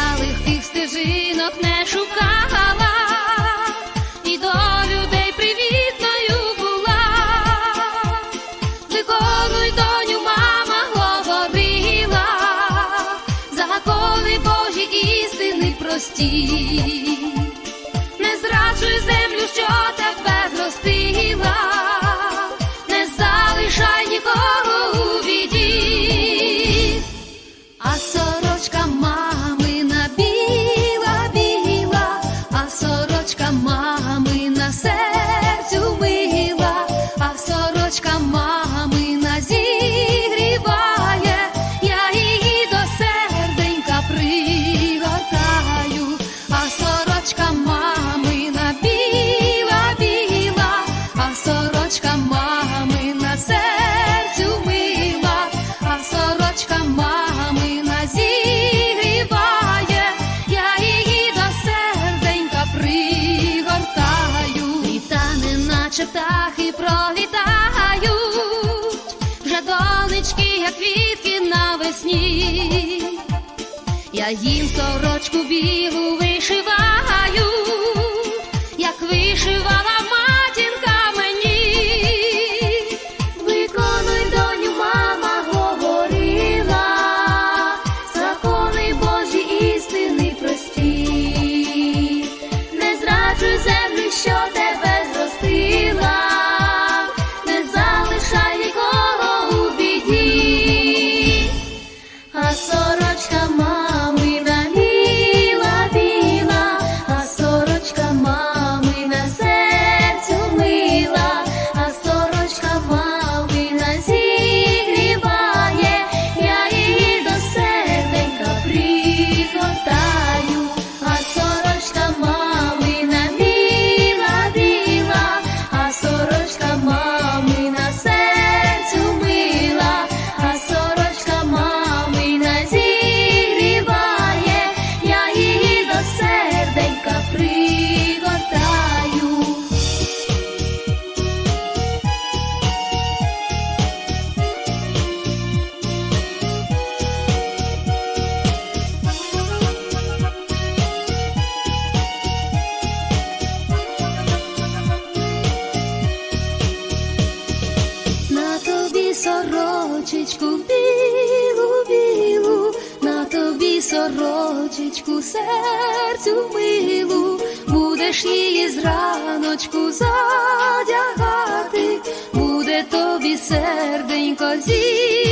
вдалих тих стежинок не шукала, і до людей привітною була, виконуй доню, мама говорила, загаколи Божі істини прості. Ще птахи пролітають, вже донечки, як квітки навесні, я їм сорочку білу. сорочечку білу, білу, на тобі сорочечку, серцю милу, будеш її зраночку задягати, буде тобі серденько зі.